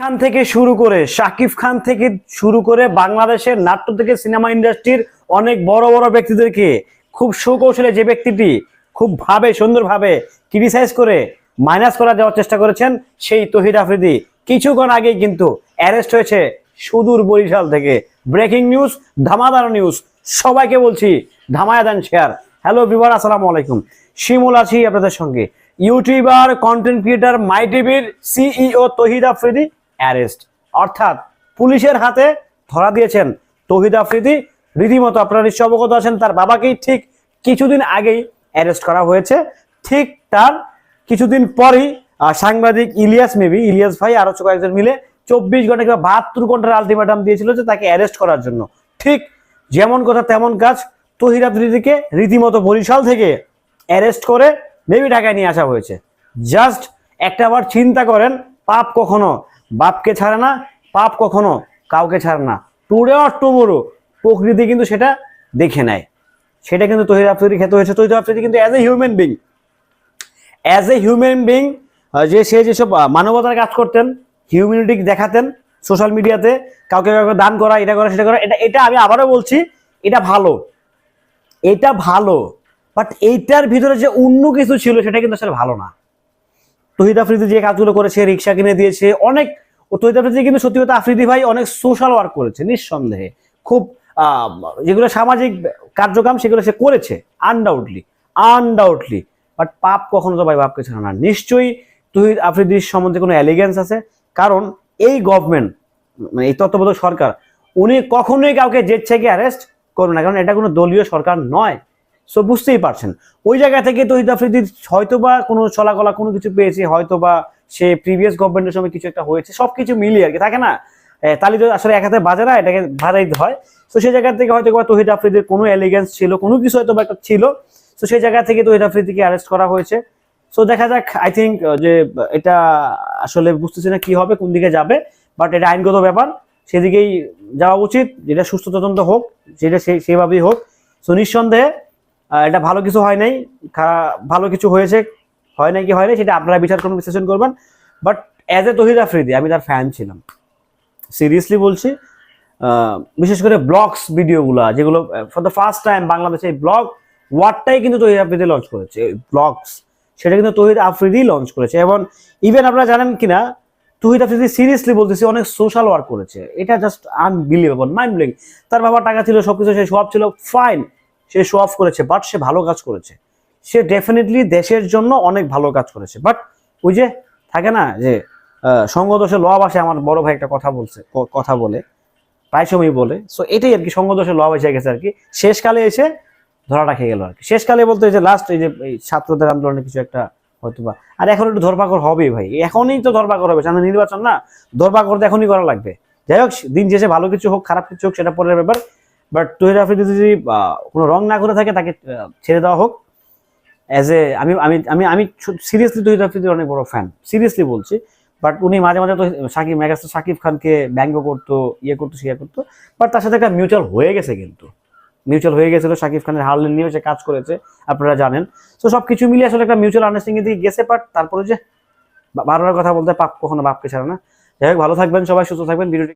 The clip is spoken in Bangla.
খান থেকে শুরু করে, শাকিব খান থেকে শুরু করে বাংলাদেশের নাট্য থেকে সিনেমা ইন্ডাস্ট্রির অনেক বড় বড় ব্যক্তিদেরকে খুব সুকৌশলে যে ব্যক্তিটি খুব ভাবে, সুন্দরভাবে ক্রিটিসাইজ করে মাইনাস করা দেওয়ার চেষ্টা করেছেন সেই তহিদ আফ্রিদি। কিছুক্ষণ আগেই কিন্তু অ্যারেস্ট হয়েছে সুদূর বরিশাল থেকে। ব্রেকিং নিউজ ধামাদার নিউজ সবাইকে বলছি ধামায়া দেন শেয়ার হ্যালো বিবার আসসালামু আলাইকুম। শিমুল আছি আপনাদের সঙ্গে। ইউটিউবার কন্টেন্ট ক্রিয়েটার মাই টিভির সিইও তহিদ আফ্রিদি। অ্যারেস্ট। অর্থাৎ পুলিশের হাতে ধরা দিয়েছেন তহিদ আফ্রিদি। রীতিমতো আপনারা নিশ্চয় অবগত আছেন, তার বাবাকেই ঠিক কিছুদিন আগেই অ্যারেস্ট করা হয়েছে। ঠিক তার কিছুদিন পরেই সাংবাদিক ইলিয়াস মেবি, ইলিয়াস ভাই, আরও কয়েকজন মিলে চব্বিশ ঘণ্টা কিংবা বাহাত্তর ঘণ্টার আলটিমেটাম দিয়েছিল যে তাকে অ্যারেস্ট করার জন্য। ঠিক যেমন কথা তেমন কাজ তহিদ আফ্রিদিকে রীতিমতো বরিশাল থেকে অ্যারেস্ট করে মেবি ঢাকায় নিয়ে আসা হয়েছে। জাস্ট একটা বার চিন্তা করেন, পাপ কখনো বাপকে ছাড়ে না, পাপ কখনো কাউকে ছাড়ে না। টুডে অর টুমোরো, প্রকৃতি কিন্তু সেটা দেখে নেয়। সেটা কিন্তু তহিদ আফ্রিদি খেতে হয়েছে। তহিদ আফ্রিদি কিন্তু as a human being as a human being যে সে যেসব মানবতার কাজ করতেন হিউম্যানিটি দেখাতেন সোশ্যাল মিডিয়াতে কাউকে কাউকে দান করা, এটা করা, সেটা করা, এটা এটা আমি আবারও বলছি, এটা ভালো। এটা ভালো বাট এইটার ভিতরে যে অন্য কিছু ছিল, সেটা কিন্তু আসলে ভালো না। তহিদ আফ্রিদি যে কাজগুলো করেছে, রিক্সা কিনে দিয়েছে, অনেক তহিদ আফ্রিদি কিন্তু সত্যি কথা আফ্রিদি ভাই অনেক সোশ্যাল ওয়ার্ক করেছে, নিঃসন্দেহে। খুব যেগুলো সামাজিক কার্যক্রম সেগুলো সে করেছে আনডাউটলি আনডাউটলি বাট পাপ কখনো তো ভাই বাপকে ছাড়া না। নিশ্চয়ই তহিদ আফ্রিদির সম্বন্ধে কোনো অ্যালিগেন্স আছে? কারণ এই গভর্নমেন্ট মানে এই তত্ত্বাবধায়ক সরকার, উনি কখনোই কাউকে জেদ থেকে অ্যারেস্ট করবে না। কারণ এটা কোনো দলীয় সরকার নয়। সো বুঝতেই পারছেন। ওই জায়গা থেকে তহিদ আফ্রিদির হয়তো বা কোনো চলাকলা কোনো কিছু পেয়েছে হয়তো বা সে প্রিভিয়াস গভর্নমেন্টের সময় কিছু একটা হয়েছে সব কিছু মিলিয়ে আর কি, থাকে না? তালি তো আসলে এক হাতে বাজে না, এটাকে ভাড়াই হয়। তো সেই জায়গা থেকে হয়তো বা তহিদ আফ্রিদির কোনো এলিগেন্স ছিল, কোনো কিছু হয়তো বা একটা ছিল। তো সেই জায়গা থেকে তহিদ আফ্রিদিকে অ্যারেস্ট করা হয়েছে। সো দেখা যাক আই থিঙ্ক যে, এটা আসলে বুঝতেছি না কি হবে, কোন দিকে যাবে বাট এটা আইনগত ব্যাপার। সেদিকেই যাওয়া উচিত, যেটা সুস্থ তদন্ত হোক, যেটা সেভাবেই হোক। সো নিঃসন্দেহে এটা ভালো কিছু হয় নাই ভালো কিছু হয়েছে, হয় নাই কি হয় নাই, সেটা আপনারা বিচার করুন, বিশ্লেষণ করবেন। But as a Tawhid Afridi আমি তার ফ্যান ছিলাম। সিরিয়াসলি বলছি বিশেষ করে ব্লগস ভিডিওগুলো যেগুলো ফর দ্য ফার্স্ট টাইম বাংলাদেশে ব্লগ ওয়ার্ডটাই কিন্তু তহিদ আফ্রিদি লঞ্চ করেছে। ব্লগস সেটা কিন্তু তহিদ আফ্রিদি লঞ্চ করেছে। এবং ইভেন আপনারা জানেন কিনা, তহিদ আফ্রিদি সিরিয়াসলি বলতেছি, অনেক সোশ্যাল ওয়ার্ক করেছে। এটা জাস্ট আনবিলিভেবল মাইন্ড ব্লোয়িং তার বাবা টাকা ছিল, সবকিছু সে সব ছিল ফাইন সে শো অফ করেছে বাট সে ভালো কাজ করেছে। সে ডেফিনেটলি দেশের জন্য অনেক ভালো কাজ করেছে। বাট ওই যে থাকে না যে সঙ্গদোষে লব আসে, আমার বড় ভাই একটা কথা বলছে কথা বলে, প্রায় সময় বলে। সো এটাই আর কি, সঙ্গদোষে লব গেছে আর কি। শেষকালে এসে ধরাটা খেয়ে গেল আর কি। শেষকালে বলতে যে লাস্ট এই যে, এই ছাত্রদের আন্দোলনে কিছু একটা হয়তো বা আর এখন একটু ধরপাকড় হবেই ভাই। এখনই তো ধরপাকড় হবে, সামনে নির্বাচন না। ধরপাকড় তো এখনই করা লাগবে। যাই হোক, দিন শেষে ভালো কিছু হোক, খারাপ কিছু হোক, সেটা পরের ব্যাপার। বাট তহিদ আফ্রিদি যদি কোনো রং না করে থাকে, তাকে ছেড়ে দেওয়া হোক। অ্যাজ এ আমি আমি আমি আমি সিরিয়াসলি তহিদ আফ্রিদির অনেক বড় ফ্যান সিরিয়াসলি বলছি। বাট উনি মাঝে মাঝে তো সাকিব, মেগাস্টার সাকিব খানকে ব্যঙ্গ করতো ইয়ে করতো শিয়া করতো। বাট তার সাথে একটা মিউচুয়াল হয়ে গেছে কিন্তু। মিউচুয়াল হয়ে গেছিল, সাকিব খানের হারলেন নিয়েও সে কাজ করেছে, আপনারা জানেন। তো সব কিছু মিলিয়ে আসলে একটা মিউচুয়াল আন্ডারস্ট্যান্ডিং দিকে গেছে বাট তারপরে যে বারবার কথা বলতে পাপ কখনো বাপকে ছাড়ে না। যাই হোক, ভালো থাকবেন সবাই, সুস্থ থাকবেন ভিডিওটি